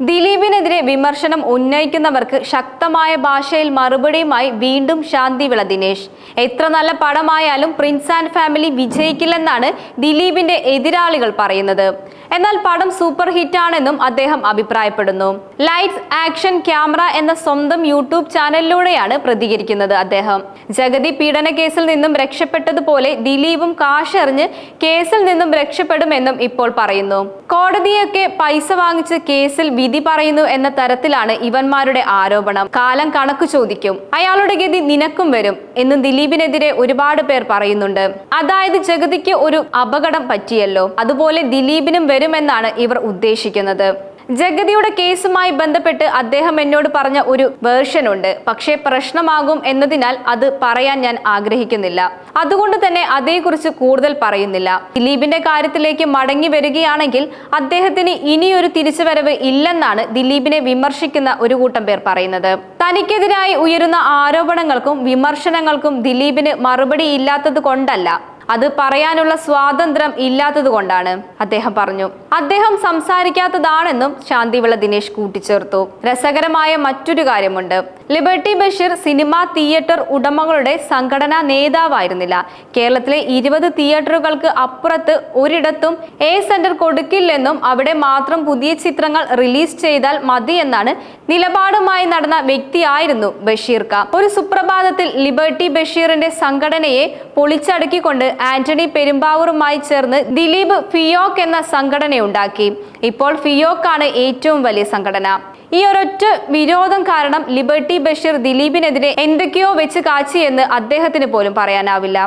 ദിലീപിനെതിരെ വിമർശനം ഉന്നയിക്കുന്നവർക്ക് ശക്തമായ ഭാഷയിൽ മറുപടിയുമായി വീണ്ടും ശാന്തിവിള ദിനേശ്. എത്ര നല്ല പടമായാലും പ്രിൻസ് ആൻഡ് ഫാമിലി വിജയിക്കില്ലെന്നാണ് ദിലീപിന്റെ എതിരാളികൾ പറയുന്നത്. എന്നാൽ പടം സൂപ്പർ ഹിറ്റാണെന്നും അദ്ദേഹം അഭിപ്രായപ്പെടുന്നു. ലൈറ്റ്സ് ആക്ഷൻ ക്യാമറ എന്ന സ്വന്തം യൂട്യൂബ് ചാനലിലൂടെയാണ് പ്രതികരിക്കുന്നത് അദ്ദേഹം. ജഗതി പീഡന കേസിൽ നിന്നും രക്ഷപ്പെട്ടതുപോലെ ദിലീപും കാശെറിഞ്ഞ് കേസിൽ നിന്നും രക്ഷപ്പെടുമെന്നും ഇപ്പോൾ പറയുന്നു. കോടതിയൊക്കെ പൈസ വാങ്ങിച്ച് കേസിൽ വിധി പറയുന്നു എന്ന തരത്തിലാണ് ഇവന്മാരുടെ ആരോപണം. കാലം കണക്ക് ചോദിക്കും. അയാളുടെ ഗതി നിനക്കും വരും എന്ന് ദിലീപിനെതിരെ ഒരുപാട് പേർ പറയുന്നുണ്ട്. അതായത് ജഗതിക്ക് ഒരു അപകടം പറ്റിയല്ലോ. അതുപോലെ ദിലീപിനും വരുമെന്നാണ് ഇവർ ഉദ്ദേശിക്കുന്നത്. ജഗതിയുടെ കേസുമായി ബന്ധപ്പെട്ട് അദ്ദേഹം എന്നോട് പറഞ്ഞ ഒരു വേർഷൻ ഉണ്ട് പക്ഷേ പ്രശ്നമാകും എന്നതിനാൽ അത് പറയാൻ ഞാൻ ആഗ്രഹിക്കുന്നില്ല. അതുകൊണ്ട് തന്നെ അതേക്കുറിച്ച് കൂടുതൽ പറയുന്നില്ല. ദിലീപിന്റെ കാര്യത്തിലേക്ക് മടങ്ങി വരികയാണെങ്കിൽ അദ്ദേഹത്തിന് ഇനിയൊരു തിരിച്ചുവരവ് ഇല്ലെന്നാണ് ദിലീപിനെ വിമർശിക്കുന്ന ഒരു കൂട്ടം പേർ പറയുന്നത്. തനിക്കെതിരായി ഉയരുന്ന ആരോപണങ്ങൾക്കും വിമർശനങ്ങൾക്കും ദിലീപിന് മറുപടി ഇല്ലാത്തത് കൊണ്ടല്ല. അത് പറയാനുള്ള സ്വാതന്ത്ര്യം ഇല്ലാത്തത് കൊണ്ടാണ് അദ്ദേഹം പറഞ്ഞു. അദ്ദേഹം സംസാരിക്കാത്തതാണെന്നും ശാന്തിവിള ദിനേശ് കൂട്ടിച്ചേർത്തു. രസകരമായ മറ്റൊരു കാര്യമുണ്ട്. ലിബർട്ടി ബഷീർ സിനിമാ തിയേറ്റർ ഉടമകളുടെ സംഘടനാ നേതാവായിരുന്നില്ല. കേരളത്തിലെ ഇരുപത് തിയേറ്ററുകൾക്ക് അപ്പുറത്ത് ഒരിടത്തും എ സെന്റർ കൊടുക്കില്ലെന്നും അവിടെ മാത്രം പുതിയ ചിത്രങ്ങൾ റിലീസ് ചെയ്താൽ മതിയെന്നാണ് നിലപാടുമായി നടന്ന വ്യക്തിയായിരുന്നു ബഷീർ ഒരു സുപ്രഭാതത്തിൽ ലിബർട്ടി ബഷീറിന്റെ സംഘടനയെ പൊളിച്ചടുക്കിക്കൊണ്ട് ആന്റണി പെരുമ്പാവൂറുമായി ചേർന്ന് ദിലീപ് ഫിയോക്ക് എന്ന സംഘടനയുണ്ടാക്കി. ഇപ്പോൾ ഫിയോക്കാണ് ഏറ്റവും വലിയ സംഘടന. ഈ ഒരൊറ്റ വിരോധം കാരണം ലിബർട്ടി ബഷീർ ദിലീപിനെതിരെ എന്തൊക്കെയോ വെച്ച് കാച്ചിയെന്ന് അദ്ദേഹത്തിന് പോലും പറയാനാവില്ല.